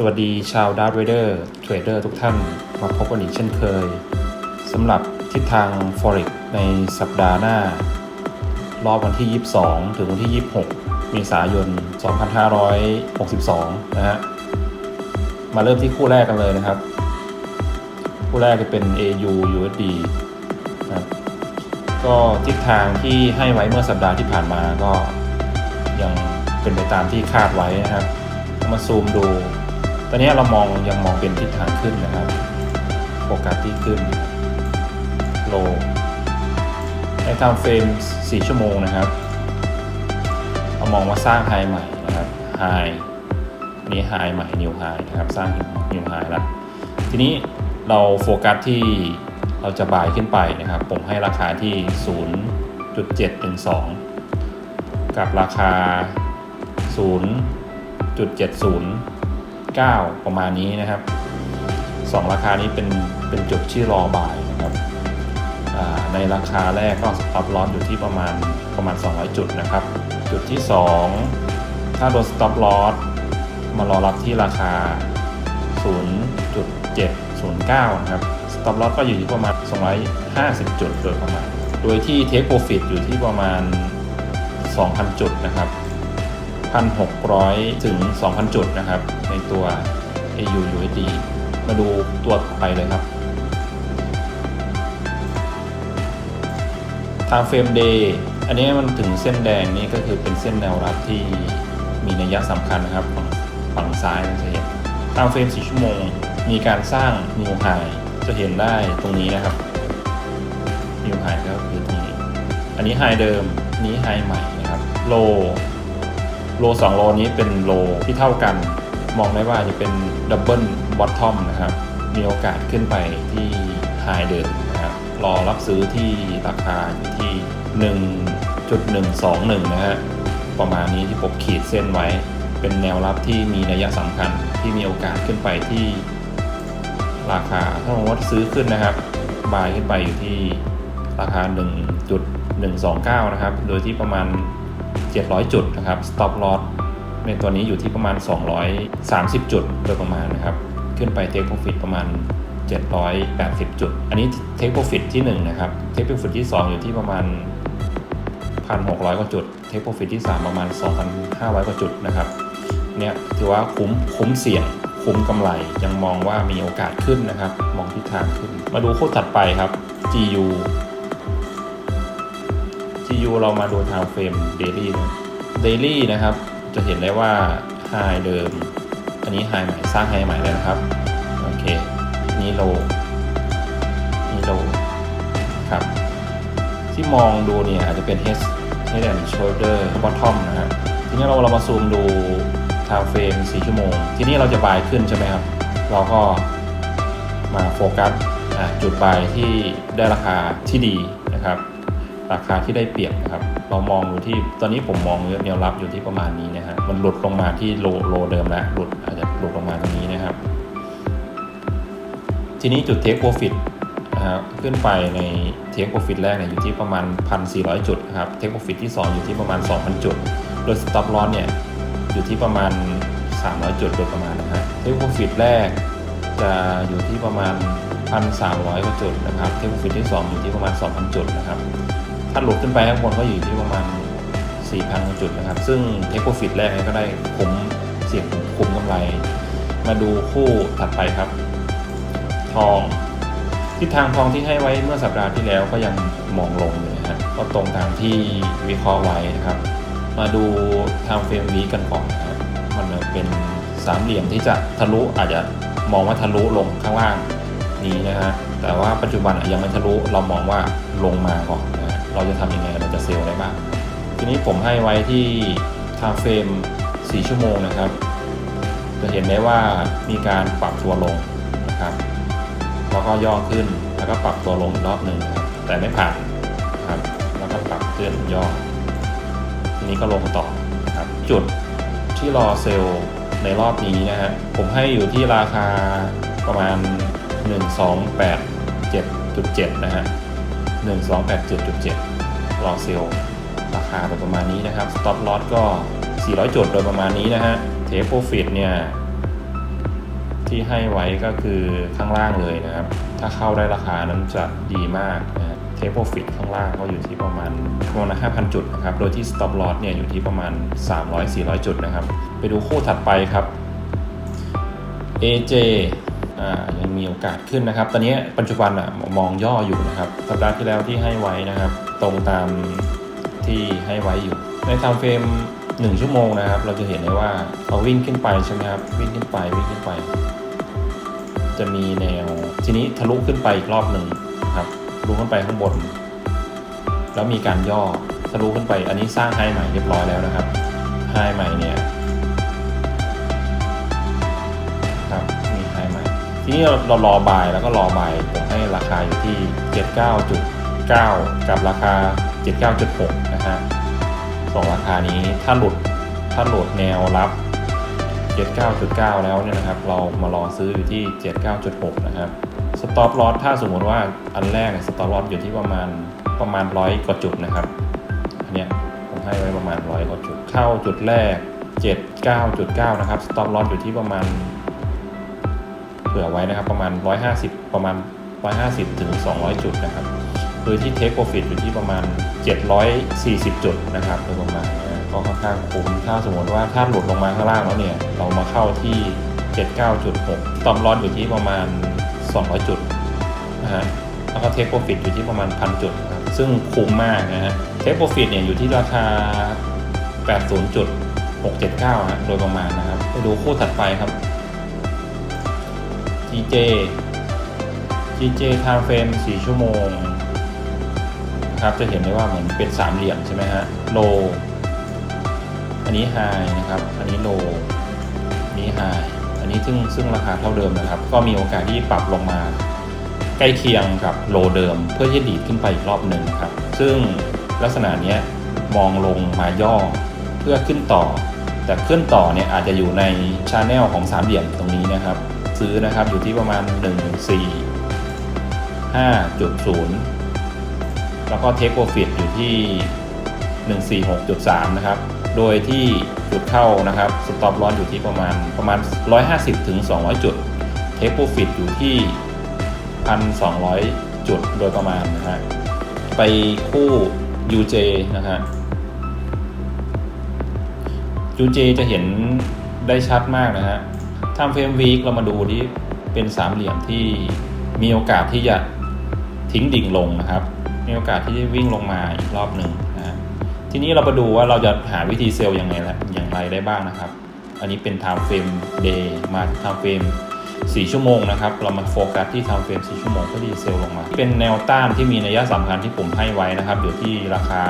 สวัสดีชาวดาร์ r เ a เดอร์เทรดเดอร์ทุกท่านมาพบกันอีกเช่นเคยสำหรับทิศทาง Forex ในสัปดาห์หน้า รอบวันที่ 22 ถึงวันที่ 26 เมษายน 2562 นะฮะ มาเริ่มที่คู่แรกกันเลยนะครับ คู่แรกจะเป็น AU USD นะครับก็ทิศทางที่ให้ไว้เมื่อสัปดาห์ที่ผ่านมาก็ยังเป็นไปตามที่คาดไว้นะครับ มาซูมดู ตอนนี้เรามองยังมองเป็นทิศทางขึ้นนะครับโฟกัสที่ขึ้นโลในทม์เฟรม 4 ชั่วโมงนะครับเรามองว่าสร้างไฮใหม่นะครับไฮนี้ไฮใหม่นิวไฮนะครับสร้างนิวไฮแล้วทีนี้เราโฟกัสที่เราจะบ่ายขึ้นไปนะครับ ผมให้ราคาที่ 0.7ถึง2กับราคา 9 ประมาณนี้นะครับ 2 ราคานี้เป็นเป็นจุดที่รอบายนะครับในราคาแรกก็สต็อปลอสอยู่ที่ประมาณประมาณ 200 จุดนะครับ จุดที่ 2 ถ้าโดนสต็อปลอสมารอรับที่ราคา 0.709 นะครับสต็อปลอสก็อยู่ที่ประมาณ 250 จุดโดยประมาณ โดยที่เทคโปรฟิตอยู่ที่ประมาณ 2,000 จุดนะครับ 1,600 ถึง 2,000 จุดนะครับ ในตัว AU USD มาดูตัวไปเลยครับ Time Frame Day อันนี้มันถึงเส้นแดงนี่ก็คือเป็นเส้นแนวรับที่มีนัยสำคัญนะครับ ฝั่งฝั่งซ้ายจะเห็น Time Frame 4ชั่วโมง มีการสร้าง New High จะเห็นได้ตรงนี้นะครับ New High ก็คือตรงนี้ อันนี้ High เดิมอันนี้ High ใหม่นะครับโล สองโลนี้เป็นโลที่เท่ากัน มองได้ว่าจะเป็นดับเบิลบอททอมนะครับ มีโอกาสขึ้นไปที่ไฮเดิมนะครับรอรับซื้อที่ราคาอยู่ที่ 1.121 นะฮะประมาณนี้ที่ผมขีดเส้นไว้ เป็นแนวรับที่มีนัยสำคัญที่มีโอกาสขึ้นไปที่ราคาถ้าผมว่าซื้อขึ้นนะครับ บายขึ้นไปอยู่ที่ราคา 1.129 นะครับ โดยที่ประมาณ 700 จุดนะครับ stop loss ในตัวนี้อยู่ที่ประมาณ 230 จุดโดยประมาณนะครับ ขึ้นไป take profit ประมาณ 780 จุด อันนี้ take profit ที่ 1 นะครับ take profit ที่ 2 อยู่ที่ประมาณ 1,600 กว่าจุด take profit ที่ 3 ประมาณ 2,500 กว่าจุดนะครับ เนี่ยถือว่าคุ้มคุ้มเสี่ยงคุ้มกำไรยังมองว่ามีโอกาสขึ้นนะครับ มองทิศทางขึ้น มาดูโคู่ถัดไปครับ GU GU เรามาดูทางเฟรม Daily นะ Daily นะครับ จะเห็นได้ว่า High เดิม อันนี้ High ใหม่ สร้าง High ใหม่เลยนะครับ โอเค นี่โลนี่โลครับ ที่มองดูเนี่ยอาจจะเป็น Head Head and Shoulder Bottom นะครับทีนี้เราเรามาซูมดูทางเฟรม4ชั่วโมง ทีนี้เราจะบายขึ้นใช่ไหมครับ เราก็มาโฟกัสจุดบายที่ได้ราคาที่ดีนะครับ ราคาที่ได้เปรียบนะครับ เรามองอยู่ที่ตอนนี้ผมมองแนวรับอยู่ที่ประมาณนี้นะฮะมันหลุดลงมาที่โลโลเดิมแล้วหลุดอาจจะหลุดลงมาตรงนี้นะครับ ทีนี้จุดเทคโปรฟิตนะครับขึ้นไปในเทคโปรฟิตแรกเนี่ยอยู่ที่ประมาณ 1,400 จุดนะครับเทคโปรฟิตที่ 2 อยู่ที่ประมาณ 2,000 จุด โดยสต็อปลอสเนี่ยอยู่ที่ประมาณ 300 จุดโดยประมาณนะฮะเทคโปรฟิตแรกจะอยู่ที่ประมาณ 1,300กว่าจุดนะครับ เทคโปรฟิตที่ 2 อยู่ที่ประมาณ 2,000 จุดนะครับ ถ้าหลุดขึ้นไปข้างบนก็อยู่ที่ประมาณ 4,000 จุดนะครับ ซึ่งเทคโปรฟิตแรกเนี่ยก็ได้คุ้มเสี่ยงคุ้มกำไร มาดูคู่ถัดไปครับ ทองทิศทางทองที่ให้ไว้เมื่อสัปดาห์ที่แล้วก็ยังมองลงอยู่นะฮะก็ตรงตามที่วิเคราะห์ไว้นะครับ มาดูทางเฟรมวีกันก่อนนะครับมันเป็นสามเหลี่ยมที่จะทะลุอาจจะมองว่าทะลุลงข้างล่างนี้นะฮะแต่ว่าปัจจุบันยังไม่ทะลุเรามองว่าลงมาก่อนนะ เราจะทำยังไงเราจะเซลล์ได้บ้างทีนี้ผมให้ไว้ที่ทางเฟรม4ชั่วโมงนะครับ จะเห็นได้ว่ามีการปรับตัวลงนะครับแล้วก็ย่อขึ้นแล้วก็ปรับตัวลงอีกรอบหนึ่งครับแต่ไม่ผ่านนะครับแล้วก็ปรับขึ้นย่อทีนี้ก็ลงต่อครับจุดที่รอเซลล์ในรอบนี้นะฮะผมให้อยู่ที่ราคาประมาณ 1287.7 นะฮะ 1287.7รอเซลล์ราคาโดยประมาณนี้นะครับ stop loss ก็ 400 จุดโดยประมาณนี้นะฮะ take profit เนี่ย ที่ให้ไว้ก็คือข้างล่างเลยนะครับ ถ้าเข้าได้ราคานั้นจะดีมากนะเทปโปรฟิตข้างล่างก็อยู่ที่ประมาณประมาณ5,000 จุดนะครับ โดยที่ stop loss เนี่ยอยู่ที่ประมาณ 300-400 จุดนะครับ ไปดูคู่ถัดไปครับ AJ อ่า ยังมีโอกาสขึ้นนะครับ ตอนนี้ปัจจุบันอะมองย่ออยู่นะครับสัปดาห์ที่แล้วที่ให้ไว้นะครับ ตรงตามที่ให้ไว้อยู่ ในทม์เฟรม1 ชั่วโมงนะครับ เราจะเห็นได้ว่าเราวิ่งขึ้นไปใช่ไหมครับวิ่งขึ้นไปวิ่งขึ้นไป จะมีแนวทีนี้ทะลุขึ้นไปอีกรอบหนึ่งนะครับทะลุขึ้นไปข้างบน แล้วมีการย่อทะลุขึ้นไป อันนี้สร้างไฮใหม่เรียบร้อยแล้วนะครับไฮใหม่เนี่ย ทีนี้เราเรารอบายแล้วก็รอบายผมให้ราคาอยู่ที่ 79.9 กับราคา 79.6 นะฮะสองราคานี้ถ้าหลุดถ้าหลุดแนวรับ 79.9 แล้วเนี่ยนะครับ เรามารอซื้ออยู่ที่ 79.6 นะครับสต็อปลอสถ้าสมมติว่าอันแรกสต็อปลอสอยู่ที่ประมาณประมาณร้อยกว่าจุดนะครับอันเนี้ยผมให้ไว้ประมาณร้อยกว่าจุด เข้าจุดแรก 79.9 นะครับสต็อปลอสอยู่ที่ประมาณ ผื่อไว้นะครับประมาณ 150 ประมาณ 150 ถึง 200 จุดนะครับโดยที่ Take Profit อยู่ที่ประมาณ 740 จุดนะครับโดยประมาณก็ค่อนข้างคุ้มถ้าสมมติว่าถ้าหลุดลงมาข้างล่างแล้วเนี่ย เรามาเข้าที่ 79.6ต่อมลอนอยู่ที่ประมาณ 200 จุดนะฮะแล้วก็ Take Profit อยู่ที่ประมาณ 1,000 จุดครับซึ่งคุ้มมากนะฮะ Take Profit เนี่ยอยู่ที่ราคา 80.679 ฮะโดยประมาณนะครับไปดูคู่ถัดไปครับ GJ GJ time frame 4 ชั่วโมงนะครับจะเห็นได้ว่าเหมือนเป็นสามเหลี่ยมใช่ไหมฮะ low อันนี้ high นะครับ อันนี้ low อันนี้ high อันนี้ซึ่งซึ่งราคาเท่าเดิมนะครับ ก็มีโอกาสที่ปรับลงมาใกล้เคียงกับโลเดิม เพื่อที่จะดีดขึ้นไปอีกรอบหนึ่งครับ ซึ่งลักษณะนี้มองลงมาย่อเพื่อขึ้นต่อ แต่ขึ้นต่อเนี่ยอาจจะอยู่ในชาแนลของสามเหลี่ยมตรงนี้นะครับ ซื้อนะครับ อยู่ที่ประมาณ 1 4 5.0 แล้วก็เทคโปรฟิตอยู่ที่ 146.3 นะครับ โดยที่จุดเข้านะครับสต็อปลอนอยู่ที่ประมาณประมาณ 150ถึง200 จุดเทคโปรฟิตอยู่ที่ 1,200 จุดโดยประมาณนะฮะไปคู่ UJ นะฮะ UJ จะเห็นได้ชัดมากนะฮะ ทำเฟรมวีคเรามาดูที่เป็นสามเหลี่ยมที่มีโอกาสที่จะทิ้งดิ่งลงนะครับ มีโอกาสที่จะวิ่งลงมาอีกรอบหนึ่งนะทีนี้เรามาดูว่าเราจะหาวิธีเซลล์ยังไงละอย่างไรได้บ้างนะครับ อันนี้เป็น time frame day มา time frame 4 ชั่วโมงนะครับ เรามาโฟกัสที่ time frame 4 ชั่วโมงเพื่อที่จะเซลล์ลงมา เป็นแนวต้านที่มีนัยสำคัญที่ผมให้ไว้นะครับ อยู่ที่ราคา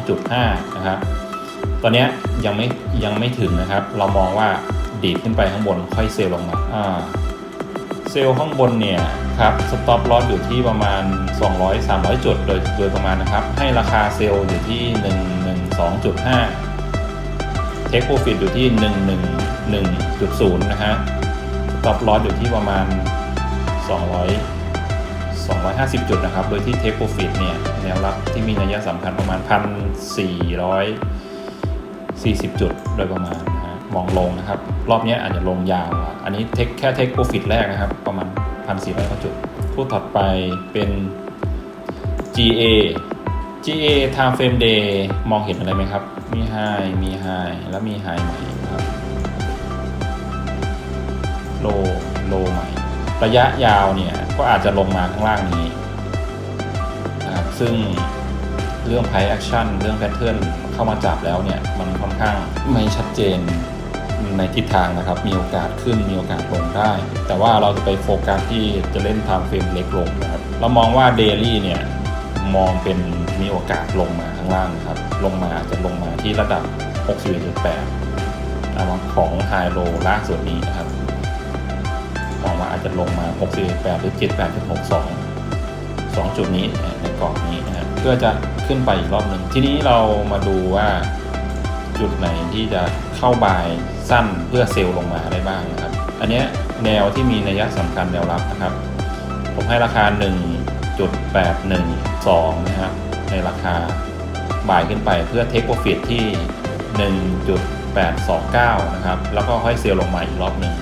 112.5 นะครับ ตอนนี้ยังไม่ยังไม่ถึงนะครับ เรามองว่า ดีดขึ้นไปข้างบนค่อยเซลล์ลงมาอ่าเซลล์ข้างบนเนี่ยครับสต็อปลอสอยู่ที่ประมาณ 200-300 จุด โดยโดยประมาณนะครับ ให้ราคาเซลล์อยู่ที่ 112.5เทคโปรฟิตอยู่ที่ 111.0 นะฮะสต็อปลอสอยู่ที่ประมาณ 200 250 จุดนะครับ โดยที่เทคโปรฟิตเนี่ยแนวรับที่มีนัยสำคัญประมาณ 1,440 จุดโดยประมาณนะ มองลงนะครับ รอบนี้อาจจะลงยาว อันนี้เทคแค่เทคโปรฟิตแรกนะครับ ประมาณ 1,400กว่าจุด คู่ถัดไปเป็น GA GA time frame day มองเห็นอะไรไหมครับ มี high มี high แล้วมี high ใหม่ครับ low low ใหม่ ระยะยาวเนี่ย ก็อาจจะลงมาข้างล่างนี้นะครับซึ่งเรื่อง price action เรื่อง pattern เข้ามาจับแล้วเนี่ย มันค่อนข้างไม่ชัดเจน ในทิศทางนะครับ มีโอกาสขึ้นมีโอกาสลงได้ แต่ว่าเราจะไปโฟกัสที่จะเล่น time frame เล็กลงนะครับเรามองว่า daily เนี่ยมองเป็นมีโอกาสลงมาข้างล่างครับ ลงมาอาจจะลงมาที่ระดับ 61.8นะครับของ high low ล่าสุดนี้นะครับมองว่าอาจจะลงมา68หรือ 78.62 2 จุดนี้ในกรอบนี้นะฮะเพื่อจะขึ้นไปอีกรอบหนึ่ง ทีนี้เรามาดูว่าจุดไหนที่จะเข้าบาย สั้นเพื่อเซลล์ลงมาได้บ้างนะครับ อันนี้แนวที่มีนัยสำคัญแนวรับนะครับ ผมให้ราคา 1.812 นะครับ ในราคาบ่ายขึ้นไปเพื่อเทคโปรฟิตที่ 1.829 นะครับ แล้วก็ค่อยเซลล์ลงมาอีกรอบหนึ่ง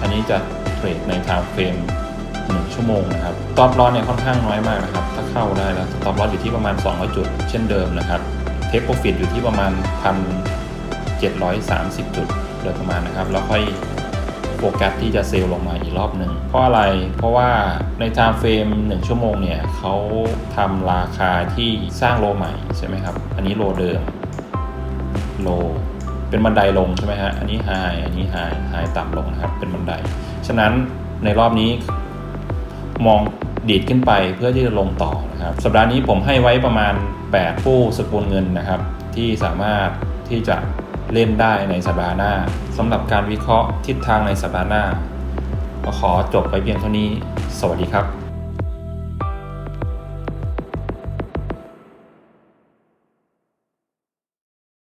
อันนี้จะเทรดใน time frame 1ชั่วโมงนะครับตอ p ลอ s เนี่ยค่อนข้างน้อยมากนะครับ ถ้าเข้าได้แล้วตอ p ลอ s อยู่ที่ประมาณ 200 จุด เช่นเดิมนะครับ เทคโปรฟิตอยู่ที่ประมาณ 730 จุดโดยประมาณนะครับ แล้วค่อยโฟกัสที่จะเซลล์ลงมาอีกรอบหนึ่งเพราะอะไรเพราะว่าใน time frame 1ชั่วโมงเนี่ยเขาทำราคาที่สร้างโลใหม่ใช่ไหมครับ อันนี้โลเดิมโลเป็นบันไดลงใช่ไหมฮะอันนี้ไฮอันนี้ไฮไฮต่ำลงนะครับเป็นบันได ฉะนั้นในรอบนี้มองดีดขึ้นไปเพื่อที่จะลงต่อนะครับ สัปดาห์นี้ผมให้ไว้ประมาณ 8 ผู้สกุลเงินนะครับ ที่สามารถที่จะ เล่นได้ในสัปดาห์หน้าสำหรับการวิเคราะห์ทิศทางในสัปดาห์หน้าก็ขอจบไปเพียงเท่านี้ สวัสดีครับ